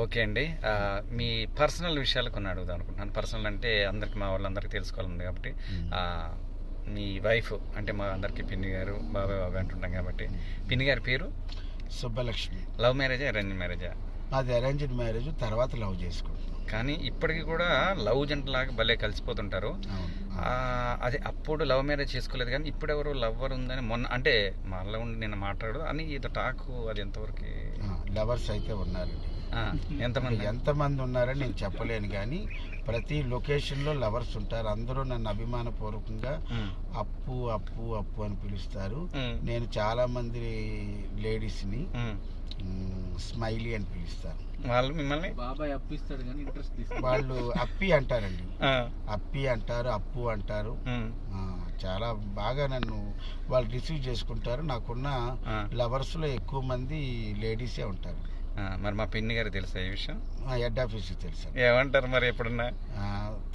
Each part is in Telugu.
ఓకే అండి. మీ పర్సనల్ విషయాలు కొన్ని అడుగుదాం అనుకుంటున్నాను. పర్సనల్ అంటే అందరికి మా వాళ్ళందరికీ తెలుసుకోవాలంది కాబట్టి మీ వైఫ్ అంటే మా అందరికీ పిన్ని గారు బాబాయ్ బాబాయ్ అంటుంటాం కాబట్టి పిన్ని గారి పేరు? సుబ్బలక్ష్మి. లవ్ మ్యారేజా అరేంజ్ మ్యారేజా? నాది అరేంజ్డ్ మ్యారేజ్ తర్వాత లవ్ చేసుకుంటున్నాం. కానీ ఇప్పటికీ కూడా లవ్ జంటలాగా భలే కలిసిపోతుంటారు. అదే అప్పుడు లవ్ మ్యారేజ్ చేసుకోలేదు కానీ ఇప్పుడు ఎవరు లవ్వర్ ఉందని మొన్న అంటే మాలో ఉండి నేను మాట్లాడు అని ఏదో టాక్ అది ఎంతవరకు? లవర్స్ అయితే ఉన్నారండి. ఎంతమంది? ఎంతమంది ఉన్నారని నేను చెప్పలేను కానీ ప్రతి లొకేషన్లో లవర్స్ ఉంటారు. అందరూ నన్ను అభిమానపూర్వకంగా అప్పు అప్పు అప్పు అని పిలుస్తారు. నేను చాలా మంది లేడీస్ని. స్మైలీ అని పిలుస్తాను వాళ్ళు మిమ్మల్ని? బాబాయ్ అప్పిస్తాడు కానీ ఇంట్రెస్ట్ వాళ్ళు అప్పి అంటారండి. అప్పి అంటారు అప్పు అంటారు. చాలా బాగా నన్ను వాళ్ళు రిసీవ్ చేసుకుంటారు. నాకున్న లవర్స్లో ఎక్కువ మంది లేడీసే ఉంటారు. మరి మా పిన్ని గారు తెలుసా ఈ విషయం? ఆ హెడ్ ఆఫీస్కి తెలుసు ఏమంటారు మరి ఎప్పుడన్నా?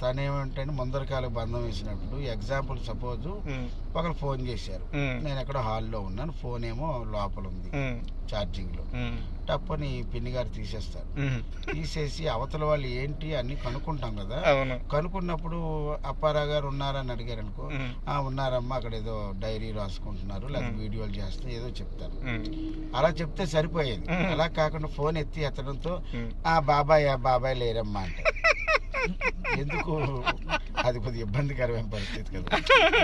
తనేమంటే ముందర కాలం బంధం వేసినప్పుడు ఎగ్జాంపుల్ సపోజ్ ఒకరు ఫోన్ చేశారు. నేను ఎక్కడ హాల్లో ఉన్నాను ఫోన్ ఏమో లోపల ఉంది ఛార్జింగ్లో. ఉమ్, టప్పని పిన్ని గారు తీసేస్తారు. తీసేసి అవతల వాళ్ళు ఏంటి అన్ని కనుక్కుంటాం కదా. కనుక్కున్నప్పుడు అప్పారా గారు ఉన్నారని అడిగారు అనుకో ఆ ఉన్నారమ్మా అక్కడ ఏదో డైరీ రాసుకుంటున్నారు లేదా. వీడియోలు చేస్తే ఏదో చెప్తారు. అలా చెప్తే సరిపోయేది. అలా కాకుండా ఫోన్ ఎత్తి ఎత్తడంతో. ఆ బాబాయ్ ఆ బాబాయ్ లేరమ్మా అంటే. ఎందుకు? అది కొద్దిగా ఇబ్బందికరమైన పరిస్థితి కదా.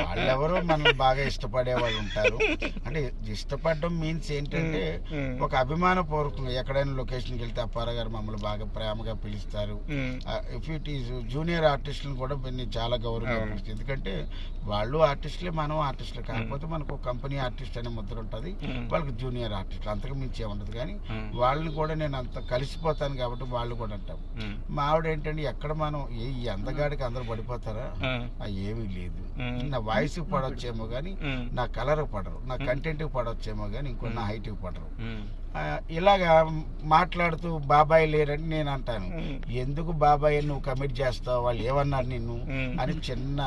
వాళ్ళెవరో మనల్ని బాగా ఇష్టపడే వాళ్ళు ఉంటారు. అంటే ఇష్టపడడం మీన్స్ ఏంటంటే ఒక అభిమానపూర్వకంగా ఎక్కడైనా లొకేషన్కి వెళ్తే అప్పారా గారు మమ్మల్ని బాగా ప్రేమగా పిలుస్తారు. ఇఫ్ ఇట్ ఈస్ జూనియర్ ఆర్టిస్టులను కూడా నేను చాలా గౌరవంగా. పిలుస్తాను ఎందుకంటే వాళ్ళు ఆర్టిస్టులే మనం ఆర్టిస్టులు కాకపోతే మనకు కంపెనీ ఆర్టిస్ట్ అనే ముద్ర ఉంటుంది. వాళ్ళకి జూనియర్ ఆర్టిస్టులు అంతకు మించి ఉండదు కానీ వాళ్ళని కూడా నేను అంత కలిసిపోతాను కాబట్టి వాళ్ళు కూడా అంటాం మా ఆవిడ ఏంటంటే ఎక్కడ మనం ఏ అందగాడికి అందరూ పడిపోతారా. ఆ. ఏమీ లేదు. నా వాయిస్కి పడవచ్చేమో కానీ నా కలర్ పడరు. నా కంటెంట్కి పడవచ్చేమో కానీ ఇంకో నా హైట్కి పడరు. ఇలాగా మాట్లాడుతూ బాబాయ్ లేరని నేను అంటాను. ఎందుకు బాబాయ్ నువ్వు కమిట్ చేస్తావు? వాళ్ళు ఏమన్నారు నిన్ను. అని చిన్న.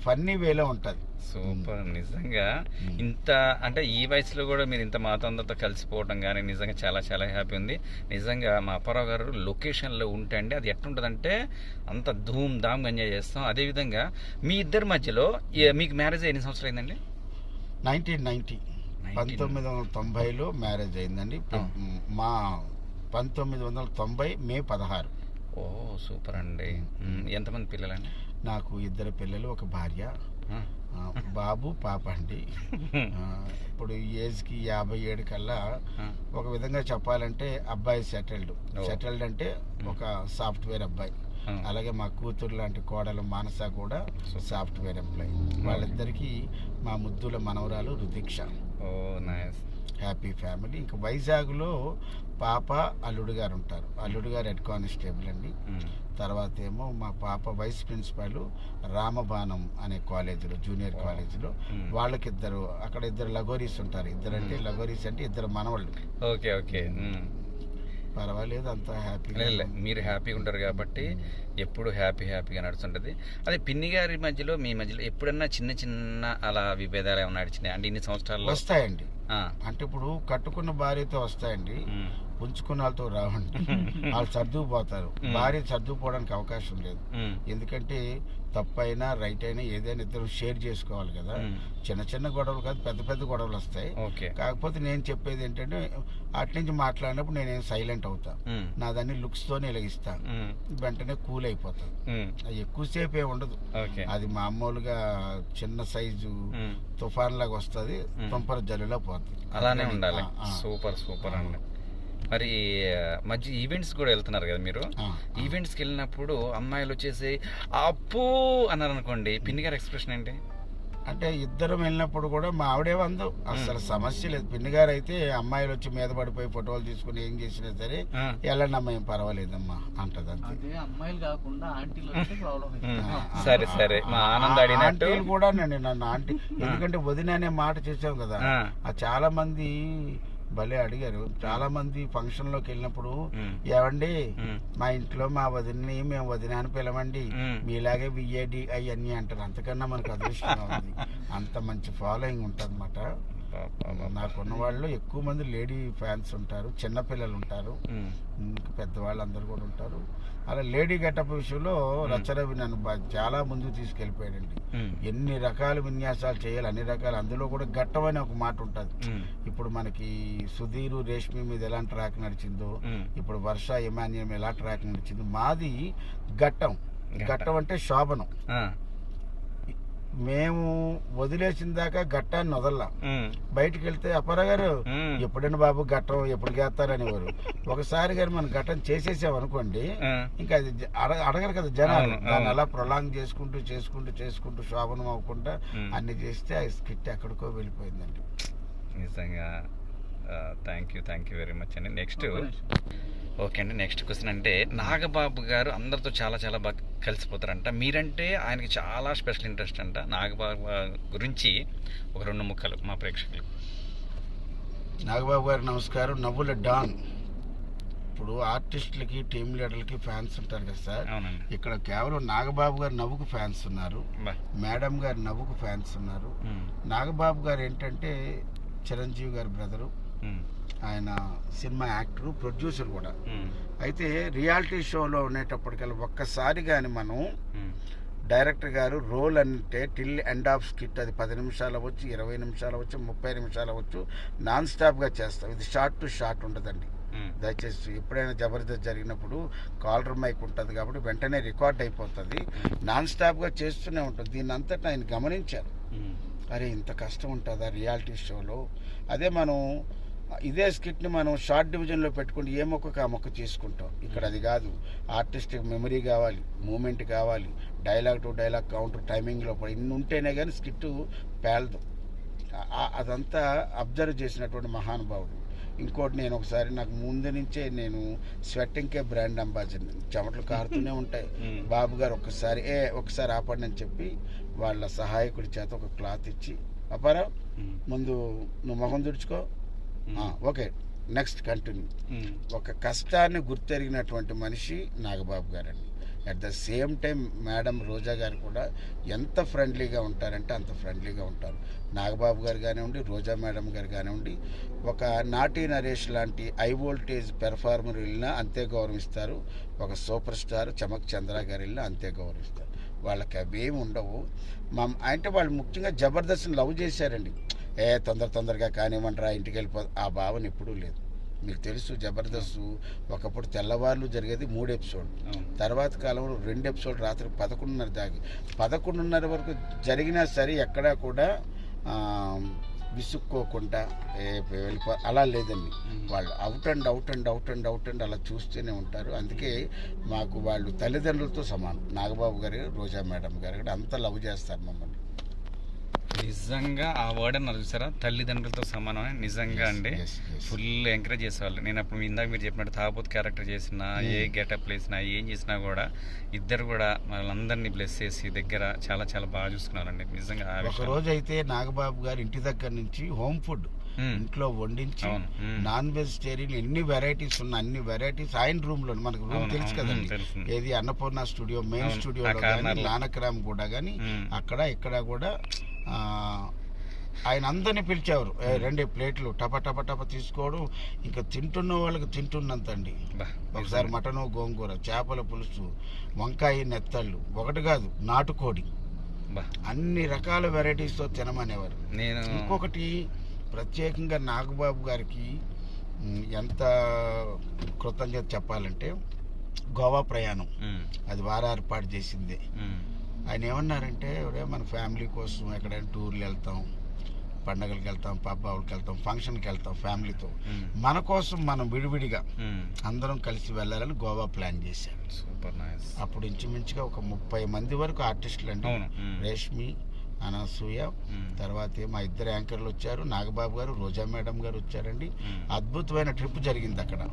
ఫన్నీ వేలో ఉంటది. సూపర్ నిజంగా. ఇంత అంటే ఈ వయసులో కూడా మీరు ఇంత మాతో అందరితో కలిసిపోవడం కానీ నిజంగా చాలా చాలా హ్యాపీ ఉంది. నిజంగా మా అప్పారావు గారు లొకేషన్లో ఉంటే అండి అది ఎట్లుంటుందంటే అంత ధూమ్ ధామ్ ఎంజాయ్ చేస్తాం. అదేవిధంగా మీ ఇద్దరి మధ్యలో మీకు మ్యారేజ్ ఎన్ని సంవత్సరాలు అయిందండి నైన్టీన్ నైన్టీ పంతొమ్మిది వందల తొంభైలో మ్యారేజ్ అయిందండి. మా పంతొమ్మిది వందల తొంభై మే పదహారు. ఓ సూపర్ అండి. ఎంతమంది పిల్లలండి? నాకు ఇద్దరు పిల్లలు ఒక భార్య బాబు పాప అండి. ఇప్పుడు ఏజ్కి యాభై ఏడు కల్లా. ఒక విధంగా చెప్పాలంటే అబ్బాయి సెటిల్డ్. సెటిల్డ్ అంటే ఒక సాఫ్ట్వేర్ అబ్బాయి. అలాగే మా కూతురు లాంటి కోడలు మానస కూడా సాఫ్ట్వేర్ ఎంప్లాయీ. వాళ్ళిద్దరికీ మా ముద్దుల మనవరాలు Rudiksha oh nice. Happy family. ఇంకా వైజాగ్లో పాప అల్లుడు గారు ఉంటారు అల్లుడు గారు హెడ్ కానిస్టేబుల్ అండి. తర్వాత ఏమో మా పాప వైస్ ప్రిన్సిపాల్ రామబాణం అనే కాలేజీలో జూనియర్ కాలేజీలో. వాళ్ళకిద్దరు అక్కడ ఇద్దరు లగోరీస్ ఉంటారు. ఇద్దరు అంటే లగోరీస్ అంటే ఇద్దరు మనవాళ్ళు. Okay okay. పర్వాలేదు అంతా హ్యాపీగా. మీరు హ్యాపీగా ఉంటారు కాబట్టి ఎప్పుడు హ్యాపీ హ్యాపీగా నడుస్తుంటది. అదే పిన్ని గారి మధ్యలో మీ మధ్యలో ఎప్పుడన్నా చిన్న చిన్న అలా విభేదాలు ఏమైనా నడిచినాయి? అంటే ఇన్ని సంవత్సరాల్లో? వస్తాయండి. అంటే ఇప్పుడు కట్టుకున్న భార్యతో వస్తాయండి. వాళ్ళతో రావండి. వాళ్ళు సర్దుకుపోతారు. భార్య సర్దుకుపోవడానికి అవకాశం లేదు. ఎందుకంటే తప్పైనా రైట్ అయినా ఏదైనా ఇద్దరు షేర్ చేసుకోవాలి కదా. చిన్న చిన్న గొడవలు కాదు పెద్ద పెద్ద గొడవలు వస్తాయి. కాకపోతే నేను చెప్పేది ఏంటంటే అటు నుంచి మాట్లాడినప్పుడు నేనేం సైలెంట్ అవుతా. నా దాన్ని లుక్స్తోనే ఉమ్, వెంటనే కూల్ అది ఎక్కువసేపు ఏమి ఉండదు. అది మామూలుగా చిన్న సైజు తుఫాన్ లాగా వస్తుంది. తుంపర జల్లులా పోతుంది అలానే ఉండాలి. సూపర్ సూపర్ అండి. మరి మధ్య ఈవెంట్స్ కూడా వెళ్తున్నారు కదా మీరు? ఈవెంట్స్కి వెళ్ళినప్పుడు అమ్మాయిలు వచ్చేసి అప్పు అన్నారు అనుకోండి. పిన్ని గారి ఎక్స్ప్రెషన్ ఏంటి? అంటే ఇద్దరం వెళ్ళినప్పుడు కూడా మా ఆవిడే వందు. అసలు సమస్య లేదు. పిన్ని గారు అయితే అమ్మాయిలు వచ్చి మీద పడిపోయి ఫోటోలు తీసుకుని ఏం చేసినా సరే ఆ, వెళ్ళండి అమ్మాయి పర్వాలేదమ్మా అంటది అంతే. అమ్మాయిలు కాకుండా సరే సరే. మా ఆనంద్ అడిగినట్టు. కూడా నేను నన్ను ఆంటీ ఎందుకంటే వదిన అనే మాట చేసాం కదా. చాలా మంది భలే అడిగారు. చాలా మంది ఫంక్షన్లోకి వెళ్ళినప్పుడు ఉమ్, మా ఇంట్లో మా వదినని మేము వదిన అని పిలవండి. మీలాగే విఏడి అవన్నీ అంటారు. అంతకన్నా మనకు అదృష్టంగా ఉంది అంత మంచి ఫాలోయింగ్ ఉంటుంది అనమాట నాకున్న వాళ్ళు ఎక్కువ మంది లేడీ ఫ్యాన్స్ ఉంటారు చిన్నపిల్లలు ఉంటారు పెద్దవాళ్ళు అందరు కూడా ఉంటారు. అలా లేడీ గెటప్ విషయంలో రచ్చరవి నన్ను చాలా ముందుకు తీసుకెళ్ళిపోయాడండి. ఉమ్, ఎన్ని రకాల విన్యాసాలు చేయాలి అన్ని రకాలు అందులో కూడా ఘట్టం అని ఒక మాట ఉంటుంది. ఇప్పుడు మనకి సుధీరు రేష్మి మీద ఎలా ట్రాక్ నడిచిందో. ఇప్పుడు వర్ష ఇమాన్యం ఎలా ట్రాక్ నడిచిందో మాది ఘట్టం. ఘట్టం. అంటే శోభనం. మేము వదిలేసిన దాకా ఘట్టాన్ని వదల్లా. బయటికి వెళ్తే అప్పారా గారు ఉమ్, ఎప్పుడండి బాబు ఘట్టం ఎప్పుడు చేస్తారనేవారు ఒకసారి కానీ మనం ఘట్టం చేసేసాం అనుకోండి ఇంకా అది అడగరు కదా జనాలు. దాన్ని. అలా ప్రొలాంగ్ చేసుకుంటూ చేసుకుంటూ చేసుకుంటూ శోభనం అవ్వకుండా. అన్ని చేస్తే ఆ స్కిట్ ఎక్కడికో వెళ్ళిపోయిందండి. నిజంగా thank you thank you very much అండి. నెక్స్ట్. ఓకే అండి. నెక్స్ట్ క్వశ్చన్ అంటే నాగబాబు గారు అందరితో చాలా చాలా బాగా కలిసిపోతారంట. మీరంటే ఆయనకి చాలా స్పెషల్ ఇంట్రెస్ట్ అంట. నాగబాబు గురించి ఒక రెండు ముక్కలు మా ప్రేక్షకులు నాగబాబు గారు నమస్కారం. నవ్వుల డాన్. ఇప్పుడు ఆర్టిస్టులకి టీం లీడర్లకి ఫ్యాన్స్ ఉంటారు కదా సార్. అవునండి. ఇక్కడ కేవలం నాగబాబు గారి నవ్వుకు ఫ్యాన్స్ ఉన్నారు. మేడం గారి నవ్వుకు ఫ్యాన్స్ ఉన్నారు. నాగబాబు గారు ఏంటంటే చిరంజీవి గారి బ్రదరు ఆయన సినిమా యాక్టరు ప్రొడ్యూసర్ కూడా. అయితే రియాలిటీ షోలో ఉండేటప్పటికల్లా ఒక్కసారి కానీ మనం డైరెక్టర్ గారు రోల్ అంటే టిల్ ఎండ్ ఆఫ్ స్కిట్ అది పది నిమిషాలు అవ్వచ్చు ఇరవై నిమిషాలు అవ్వచ్చు ముప్పై నిమిషాలు అవ్వచ్చు నాన్ స్టాప్గా చేస్తాం. ఇది షార్ట్ టు షార్ట్ ఉండదండి. దయచేసి ఎప్పుడైనా జబర్దస్త్ జరిగినప్పుడు కాలర్ మైక్ ఉంటుంది కాబట్టి వెంటనే రికార్డ్ అయిపోతుంది. నాన్ స్టాప్గా చేస్తూనే ఉంటుంది దీన్ని అంతటా ఆయన గమనించారు. అరే ఇంత కష్టం ఉంటుందా రియాలిటీ షోలో? అదే మనం ఇదే స్కిట్ని మనం షార్ట్ డివిజన్లో పెట్టుకుంటే ఏ మొక్కకు ఆ మొక్క చేసుకుంటాం. ఇక్కడ అది కాదు. ఆర్టిస్టిక్ మెమరీ కావాలి మూమెంట్ కావాలి డైలాగ్ టు డైలాగ్ కౌంటర్ టైమింగ్లో పడి ఇన్ని ఉంటేనే కానీ స్కిట్ పేలదు. అదంతా అబ్జర్వ్ చేసినటువంటి మహానుభావుడు. ఇంకోటి నేను ఒకసారి నాకు ముందు నుంచే నేను స్వెట్టింగ్కే బ్రాండ్ అంబాసిడర్. చెమటలు కారుతూనే ఉంటాయి. బాబు గారు ఒక్కసారి ఏ ఒకసారి ఆపండి అని చెప్పి వాళ్ళ సహాయకుడి చేత ఒక క్లాత్ ఇచ్చి అప్పారా ఉమ్, ముందు నువ్వు మొహం తుడుచుకో ఓకే నెక్స్ట్ కంటిన్యూ. ఒక కష్టాన్ని గుర్తెరిగినటువంటి మనిషి నాగబాబు గారండి. At the same time madam Roja గారు కూడా ఎంత ఫ్రెండ్లీగా ఉంటారంటే అంత ఫ్రెండ్లీగా ఉంటారు. నాగబాబు గారు కానివ్వండి రోజా మేడం గారు కానివ్వండి ఒక నాటి నరేష్ లాంటి హై వోల్టేజ్ పెర్ఫార్మర్ వెళ్ళినా అంతే గౌరవిస్తారు. ఒక సూపర్ స్టార్ చమక్ చంద్ర గారు వెళ్ళినా అంతే గౌరవిస్తారు. వాళ్ళకి అవేమి ఉండవు. మా అంటే వాళ్ళు ముఖ్యంగా జబర్దస్త్ని లవ్ చేశారండి. ఏ తొందర తొందరగా కానివ్వండిరా ఇంటికి వెళ్ళిపో ఆ భావన ఎప్పుడూ లేదు. మీకు తెలుసు జబర్దస్త్ ఒకప్పుడు తెల్లవార్లు జరిగేది మూడు ఎపిసోడ్. తర్వాత కాలంలో రెండు ఎపిసోడ్ రాత్రి పదకొండున్నర దాకా. పదకొండున్నర వరకు జరిగినా సరే ఎక్కడా కూడా విసుక్కోకుండా ఏ వెళ్ళిపో అలా లేదండి. వాళ్ళు out and out and out and out and out చూస్తూనే ఉంటారు. అందుకే మాకు వాళ్ళు తల్లిదండ్రులతో సమానం. నాగబాబు గారు రోజా మేడం గారు అంత లవ్ చేస్తారు మమ్మల్ని. నిజంగా ఆ వర్డ్ అన్నారు చూసారా? తల్లిదండ్రులతో సమానం అని నిజంగా అండి. ఫుల్ ఎంకరేజ్ చేసేవాళ్ళు. నేను అప్పుడు ఇందాక మీరు చెప్పినట్టు తాపోత్ క్యారెక్టర్ చేసినా ఏ గెటప్ వేసినా ఏం చేసినా కూడా ఇద్దరు కూడా వాళ్ళందరినీ బ్లెస్ చేసి దగ్గర చాలా చాలా బాగా చూసుకున్నారండి. నిజంగా ఒక. రోజు అయితే నాగబాబు గారు ఇంటి దగ్గర నుంచి హోమ్ ఫుడ్ ఉమ్, ఇంట్లో వండించి నాన్ వెజిటేరియన్ ఎన్ని వెరైటీస్ ఉన్న అన్ని వెరైటీస్ ఆయన రూమ్లో మనకు రూమ్ తెలుసు కదండి. ఏది అన్నపూర్ణ స్టూడియో మెయిన్లో. నానక్రామ్ కూడా కానీ అక్కడ ఇక్కడ కూడా ఆయన అందరిని పిలిచేవారు. "ఏ, రెండు ప్లేట్లు టప టప టప తీసుకోవడం ఇంకా తింటున్న వాళ్ళకి తింటున్నంత అండి ఒకసారి. మటను గోంగూర చేపల పులుసు వంకాయ నెత్తళ్ళు ఒకటి కాదు నాటుకోడి. అన్ని రకాల వెరైటీస్తో తినమనేవారు. నేను ఇంకొకటి ప్రత్యేకంగా నాగబాబు గారికి ఎంత కృతజ్ఞత చెప్పాలంటే గోవా ప్రయాణం. అది వారార్పాటు చేసిందే. ఉమ్, ఆయన ఏమన్నారంటే "ఒరే, మన ఫ్యామిలీ కోసం ఎక్కడైనా టూర్లు వెళ్తాం పండగలకు వెళ్తాం పబ్బావులకి వెళ్తాం ఫంక్షన్కి వెళ్తాం ఫ్యామిలీతో. మన కోసం మనం విడివిడిగా. అందరం కలిసి వెళ్ళాలని గోవా ప్లాన్ చేశాం సూపర్ నైస్. అప్పుడు ఇంచుమించుగా ఒక ముప్పై మంది వరకు ఆర్టిస్టులు అండి. రేష్మి అనసూయ తర్వాత మా ఇద్దరు యాంకర్లు వచ్చారు నాగబాబు గారు రోజా మేడం గారు వచ్చారండి. అద్భుతమైన ట్రిప్ జరిగింది అక్కడ.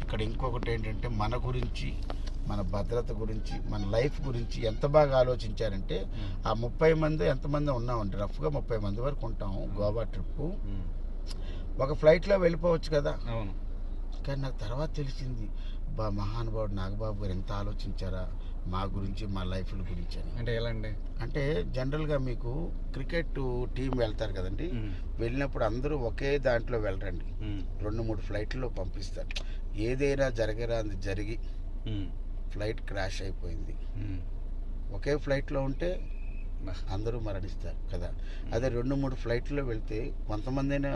ఇక్కడ ఇంకొకటి ఏంటంటే మన గురించి మన భద్రత గురించి మన లైఫ్ గురించి ఎంత బాగా ఆలోచించారంటే ఆ ముప్పై మంది ఎంతమంది ఉన్నామంటే రఫ్గా ముప్పై మంది వరకు ఉంటాము గోవా ట్రిప్ ఉమ్. ఒక ఫ్లైట్లో వెళ్ళిపోవచ్చు కదా. కానీ నాకు తర్వాత తెలిసింది బా మహానుభావుడు నాగబాబు గారు ఎంత ఆలోచించారా మా గురించి మా లైఫ్ల గురించి అని. అంటే ఎలా అండి? అంటే జనరల్గా మీకు క్రికెట్ టీం వెళ్తారు కదండి. వెళ్ళినప్పుడు అందరూ ఒకే దాంట్లో వెళ్ళరండి. రెండు మూడు ఫ్లైట్లో పంపిస్తారు. ఏదైనా జరగరాంది జరిగి ఉమ్, ఫ్లైట్ క్రాష్ అయిపోయింది. ఒకే ఫ్లైట్లో ఉంటే. అందరూ మరణిస్తారు కదా అదే రెండు మూడు ఫ్లైట్లో వెళ్తే కొంతమందైనా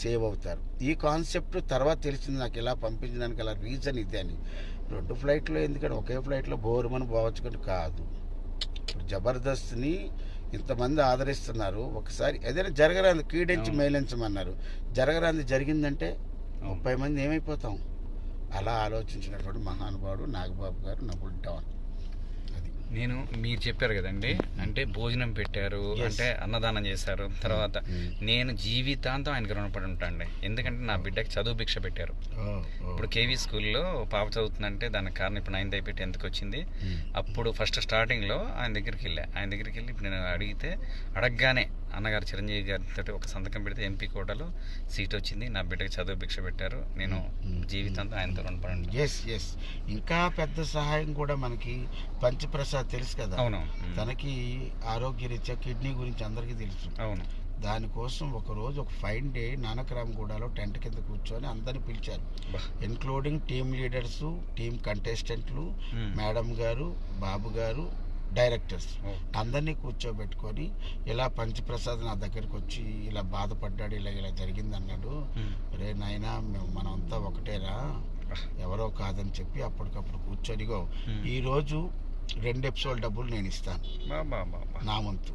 సేవ్ అవుతారు ఈ కాన్సెప్ట్ తర్వాత తెలిసింది నాకు ఇలా పంపించడానికి అలా రీజన్ ఇదే అని రెండు ఫ్లైట్లో ఎందుకంటే ఒకే ఫ్లైట్లో బోరుమని పోవచ్చు కానీ కాదు ఇప్పుడు జబర్దస్త్ని ఇంతమంది ఆదరిస్తున్నారు ఒకసారి ఏదైనా జరగరాంది కీడించి. మేలించమన్నారు జరగరాంది జరిగిందంటే. ముప్పై మంది ఏమైపోతాం అలా ఆలోచించినటువంటి మహానుభావుడు నాగబాబు గారు నబుల్ డౌన్. అది. నేను మీరు చెప్పారు కదండి అంటే భోజనం పెట్టారు. అంటే అన్నదానం చేశారు తర్వాత. నేను జీవితాంతం ఆయనకి రుణపడి ఉంటాండి. ఎందుకంటే నా బిడ్డకి చదువు భిక్ష పెట్టారు. ఇప్పుడు కేవీ స్కూల్లో పాప చదువుతుందంటే దానికి కారణం ఇప్పుడు నైన్త్ అయిపోయి టెన్త్కి వచ్చింది. అప్పుడు ఫస్ట్ స్టార్టింగ్లో ఆయన దగ్గరికి వెళ్ళా. ఆయన దగ్గరికి వెళ్ళి ఇప్పుడు నేను అడిగితే అడగగానే అన్నగారు చిరంజీవి గారితో ఒక సంతకం పెడితే ఎంపీ కోటలో సీట్ వచ్చింది. నా బిడ్డకి చదువు భిక్ష పెట్టారు. నేను. జీవితాంతం ఆయనతో రుణపడి ఎస్ ఎస్ ఇంకా పెద్ద సహాయం కూడా మనకి పంచప్రసాద్ తెలుసు కదా? అవును. తనకి ఆరోగ్యరీత్యా కిడ్నీ గురించి అందరికీ తెలుసు. అవును. దానికోసం ఒక రోజు ఒక ఫైన్ డే నానకరామగూడలో టెంట్ కింద కూర్చొని అందరిని పిలిచారు. ఇన్క్లూడింగ్ టీమ్ లీడర్స్ టీమ్ కంటెస్టెంట్లు. మేడం గారు బాబు గారు డైరెక్టర్స్. అందరినీ కూర్చోబెట్టుకొని ఇలా పంచప్రసాద్ నా దగ్గరికి వచ్చి ఇలా బాధపడ్డాడు ఇలా ఇలా జరిగింది అన్నాడు. రే నాయనా మేము మనమంతా ఒకటేరా. ఎవరో కాదని చెప్పి అప్పటికప్పుడు కూర్చొనిగో. ఈరోజు రెండు ఎపిసోడ్ డబ్బులు నేను ఇస్తాను. నా వంతు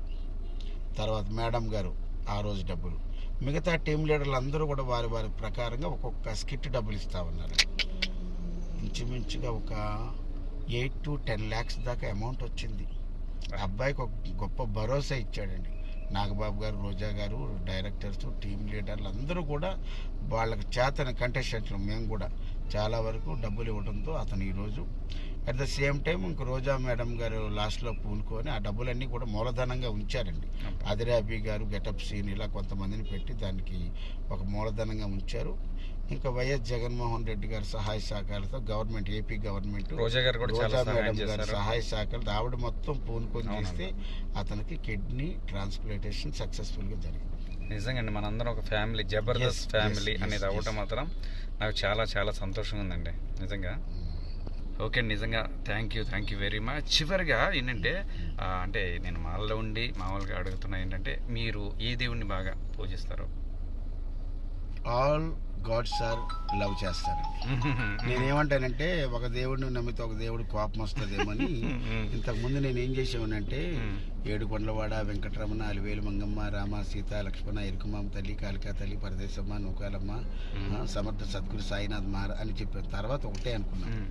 తర్వాత మేడం గారు ఆ రోజు డబ్బులు మిగతా టీం లీడర్లు అందరూ కూడా వారి వారి ప్రకారంగా ఒక్కొక్క స్కిట్ డబ్బులు ఇస్తా ఉన్నారు ఇంచుమించుగా ఒక ఎయిట్ టు టెన్ ల్యాక్స్ దాకా అమౌంట్ వచ్చింది. అబ్బాయికి ఒక గొప్ప భరోసా ఇచ్చాడండి. నాగబాబు గారు రోజా గారు డైరెక్టర్స్ టీం లీడర్లు అందరూ కూడా వాళ్ళకి చేతన కంటెస్టెంట్లు మేము కూడా చాలా వరకు డబ్బులు ఇవ్వడంతో అతను ఈరోజు అట్ ద సేమ్ టైం ఇంక రోజా మేడం గారు లాస్ట్లో పూనుకొని ఆ డబ్బులన్నీ కూడా మూలధనంగా ఉంచారండి. అబ్బా. ఆదిరాబి గారు గెటప్ సీన్ ఇలా కొంతమందిని పెట్టి దానికి ఒక మూలధనంగా ఉంచారు. ఇంకా వైఎస్ జగన్మోహన్ రెడ్డి గారి సహాయ సహకారాలతో గవర్నమెంట్ ఏపీ గవర్నమెంట్ రోజా గారు రోజా మేడం గారి సహాయ సహకారాలు ఆవిడ మొత్తం పూనుకొని. చేస్తే అతనికి కిడ్నీ ట్రాన్స్ప్లాంటేషన్ సక్సెస్ఫుల్గా జరిగింది. నిజంగా అండి మనందరం ఒక ఫ్యామిలీ జబర్దస్త్ ఫ్యామిలీ అనేది అవ్వటం. మాత్రం నాకు చాలా చాలా సంతోషంగా ఉందండి నిజంగా ఓకే అండి, నిజంగా thank you thank you very much చివరిగా ఏంటంటే ఆ, అంటే నేను మాల్లో ఉండి మామూలుగా అడుగుతున్నా ఏంటంటే మీరు ఏ దేవుణ్ణి బాగా పూజిస్తారు? ఆల్ గాడ్స్ ఆర్ లవ్ చేస్తారండి నేనేమంటానంటే ఒక దేవుడిని నమ్మితే ఒక దేవుడు కోపం వస్తుందేమని ఇంతకు ముందు నేను ఏం చేసేవానంటే. ఏడుకొండలవాడ వెంకటరమణ అలివేలు మంగమ్మ రామ సీత లక్ష్మణ ఇరుకుమామ తల్లి కాళికా తల్లి పరదేశమ్మ నూకాలమ్మ సమర్థ సద్గురు సాయినాథ్ మహారా అని చెప్పిన తర్వాత ఒకటే అనుకున్నాను.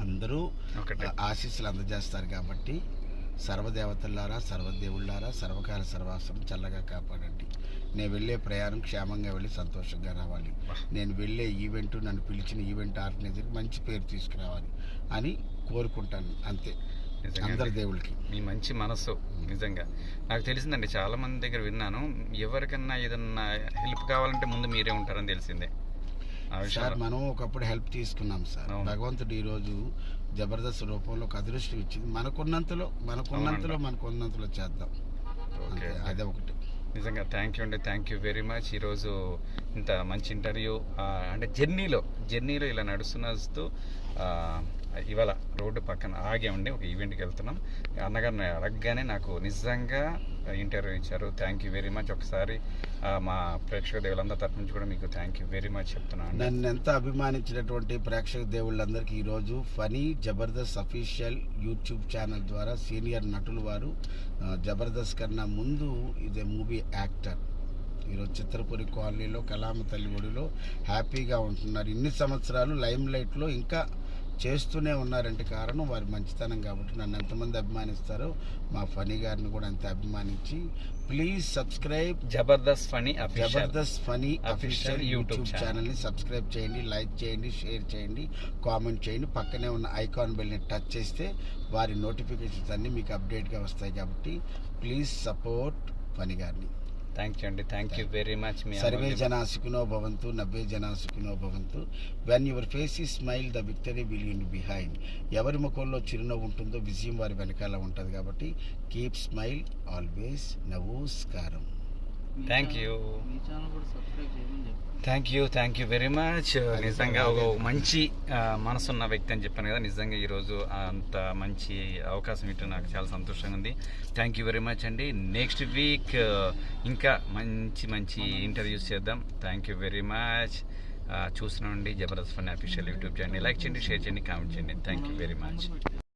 అందరూ ఆశీస్సులు అందజేస్తారు కాబట్టి సర్వదేవతల్లారా సర్వదేవుళ్ళారా సర్వకాల సర్వాసం చల్లగా కాపాడండి నేను వెళ్ళే ప్రయాణం క్షేమంగా వెళ్ళి సంతోషంగా రావాలి. నేను వెళ్ళే ఈవెంట్ నన్ను పిలిచిన ఈవెంట్ ఆర్గనైజర్కి మంచి పేరు తీసుకురావాలి అని కోరుకుంటాను అంతే. అందరి. దేవుళ్ళకి. మీ మంచి మనసు నిజంగా. నాకు తెలిసిందండి చాలా మంది దగ్గర విన్నాను ఎవరికన్నా ఏదన్నా హెల్ప్ కావాలంటే ముందు మీరే ఉంటారని తెలిసిందే. సార్ మనం ఒకప్పుడు హెల్ప్ తీసుకున్నాం సార్. భగవంతుడు ఈరోజు జబర్దస్త్ రూపంలో ఒక అదృష్టం ఇచ్చింది. మనకున్నంతలో మనకున్నంతలో మనకున్నంతలో చేద్దాం. అంతే అదే ఒకటి నిజంగా థ్యాంక్ యూ అండి. థ్యాంక్ యూ వెరీ మచ్ ఈరోజు ఇంత మంచి ఇంటర్వ్యూ అంటే జర్నీలో జర్నీలో ఇలా నడుస్తున్నస్తూ ఇవాళ రోడ్డు పక్కన ఆగామండి. ఒక ఈవెంట్కి వెళ్తున్నాం. అన్నగారిని అడగగానే నాకు నిజంగా ఇంటర్వ్యూ ఇచ్చారు. థ్యాంక్ యూ వెరీ మచ్ ఒకసారి మా ప్రేక్షక దేవులందరి తరఫు నుంచి కూడా మీకు థ్యాంక్ యూ వెరీ మచ్ చెప్తున్నాను నన్ను ఎంత అభిమానించినటువంటి ప్రేక్షక దేవుళ్ళందరికీ ఈరోజు Phani Jabardasth official YouTube channel ద్వారా సీనియర్ నటులు వారు జబర్దస్త్ కన్నా ముందు ఇది మూవీ యాక్టర్. ఈరోజు చిత్రపురి కాలనీలో కలామ తల్లి ఒడిలో హ్యాపీగా ఉంటున్నారు. ఇన్ని సంవత్సరాలు లైమ్ లైట్లో ఇంకా చేస్తూనే ఉన్నారంటే కారణం వారి మంచితనం కాబట్టి నన్ను ఎంతమంది అభిమానిస్తారో మా ఫనీ గారిని కూడా అంతే అభిమానించి please subscribe Jabardasth Phani Jabardasth Phani official YouTube. ఛానల్ని సబ్స్క్రైబ్ చేయండి లైక్ చేయండి షేర్ చేయండి కామెంట్ చేయండి. పక్కనే ఉన్న ఐకాన్ బెల్ని టచ్ చేస్తే వారి నోటిఫికేషన్స్ అన్నీ మీకు అప్డేట్గా వస్తాయి కాబట్టి ప్లీజ్ సపోర్ట్ ఫనీ గారిని. థ్యాంక్ యూ అండి థ్యాంక్ యూ వెరీ మచ్ మీ సర్వే జనాసుకునో భవంతు నవ్వే జనాసుకునో భవంతు. వెన్ యువర్ ఫేస్ ఈ స్మైల్ ద విక్టరీ విల్ యూన్ బిహైండ్ ఎవరి ముఖంలో చిరునవ్వు ఉంటుందో విజయం వారి వెనకాల ఉంటుంది కాబట్టి keep smile always నవోస్కారం thank you thank you thank you very much నిజంగా ఒక మంచి మనసున్న వ్యక్తి అని చెప్పాను కదా. నిజంగా ఈరోజు అంత మంచి అవకాశం ఇటు నాకు చాలా సంతోషంగా ఉంది. థ్యాంక్ యూ వెరీ మచ్ అండి. నెక్స్ట్ వీక్ ఇంకా మంచి మంచి ఇంటర్వ్యూస్ చేద్దాం. Thank you very much చూస్తున్నాండి Jabardasth fun official YouTube channel. Like చేయండి షేర్ చేయండి కామెంట్ చేయండి. Thank you very much